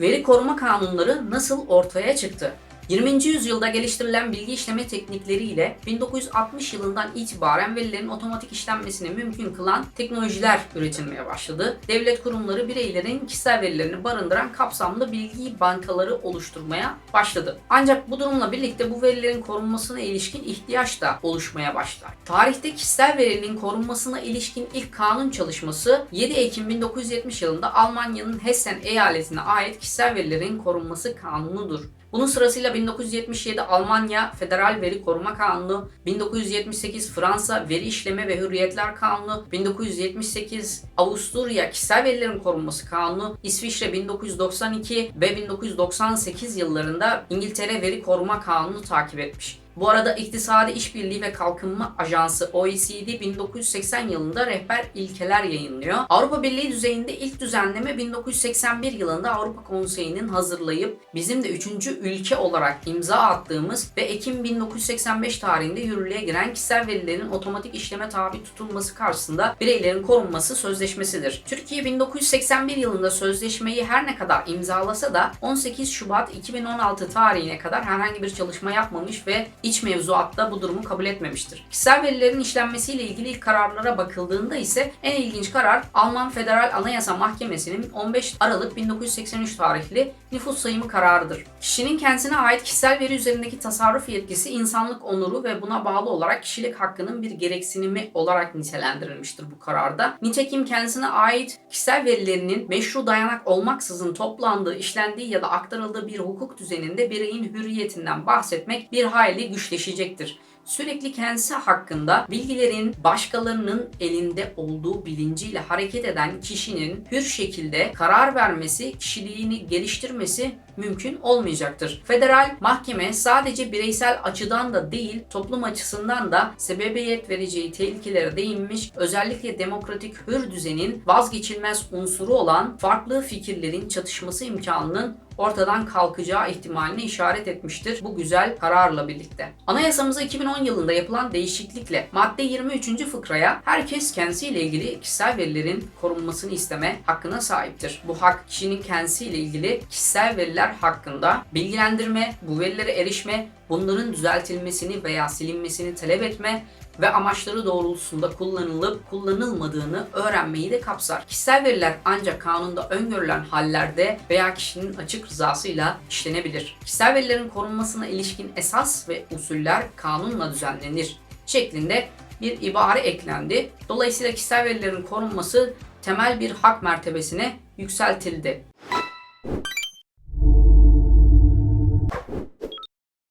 Veri koruma kanunları nasıl ortaya çıktı? 20. yüzyılda geliştirilen bilgi işleme teknikleriyle 1960 yılından itibaren verilerin otomatik işlenmesini mümkün kılan teknolojiler üretilmeye başladı. Devlet kurumları bireylerin kişisel verilerini barındıran kapsamlı bilgi bankaları oluşturmaya başladı. Ancak bu durumla birlikte bu verilerin korunmasına ilişkin ihtiyaç da oluşmaya başlar. Tarihte kişisel verinin korunmasına ilişkin ilk kanun çalışması 7 Ekim 1970 yılında Almanya'nın Hessen eyaletine ait kişisel verilerin korunması kanunudur. Bunun sırasıyla 1977 Almanya Federal Veri Koruma Kanunu, 1978 Fransa Veri İşleme ve Hürriyetler Kanunu, 1978 Avusturya Kişisel Verilerin Korunması Kanunu, İsviçre 1992 ve 1998 yıllarında İngiltere Veri Koruma Kanunu takip etmiş. Bu arada İktisadi İşbirliği ve Kalkınma Ajansı OECD 1980 yılında rehber ilkeler yayınlıyor. Avrupa Birliği düzeyinde ilk düzenleme 1981 yılında Avrupa Konseyi'nin hazırlayıp bizim de üçüncü ülke olarak imza attığımız ve Ekim 1985 tarihinde yürürlüğe giren kişisel verilerin otomatik işleme tabi tutulması karşısında bireylerin korunması sözleşmesidir. Türkiye 1981 yılında sözleşmeyi her ne kadar imzalasa da 18 Şubat 2016 tarihine kadar herhangi bir çalışma yapmamış ve iç mevzuatta bu durumu kabul etmemiştir. Kişisel verilerin işlenmesiyle ilgili ilk kararlara bakıldığında ise en ilginç karar Alman Federal Anayasa Mahkemesi'nin 15 Aralık 1983 tarihli nüfus sayımı kararıdır. Kişinin kendisine ait kişisel veri üzerindeki tasarruf yetkisi insanlık onuru ve buna bağlı olarak kişilik hakkının bir gereksinimi olarak nitelendirilmiştir bu kararda. Nitekim kendisine ait kişisel verilerinin meşru dayanak olmaksızın toplandığı, işlendiği ya da aktarıldığı bir hukuk düzeninde bireyin hürriyetinden bahsetmek bir hayli güçleşecektir. Sürekli kendisi hakkında bilgilerin başkalarının elinde olduğu bilinciyle hareket eden kişinin hür şekilde karar vermesi, kişiliğini geliştirmesi mümkün olmayacaktır. Federal mahkeme sadece bireysel açıdan da değil, toplum açısından da sebebiyet vereceği tehlikelere değinmiş, özellikle demokratik hür düzenin vazgeçilmez unsuru olan farklı fikirlerin çatışması imkanının ortadan kalkacağı ihtimalini işaret etmiştir bu güzel kararla birlikte. Anayasamıza 2010 yılında yapılan değişiklikle madde 23. fıkraya herkes kendisiyle ilgili kişisel verilerin korunmasını isteme hakkına sahiptir. Bu hak kişinin kendisiyle ilgili kişisel veriler hakkında bilgilendirme, bu verilere erişme, bunların düzeltilmesini veya silinmesini talep etme ve amaçları doğrultusunda kullanılıp kullanılmadığını öğrenmeyi de kapsar. Kişisel veriler ancak kanunda öngörülen hallerde veya kişinin açık rızasıyla işlenebilir. Kişisel verilerin korunmasına ilişkin esas ve usuller kanunla düzenlenir şeklinde bir ibare eklendi. Dolayısıyla kişisel verilerin korunması temel bir hak mertebesine yükseltildi.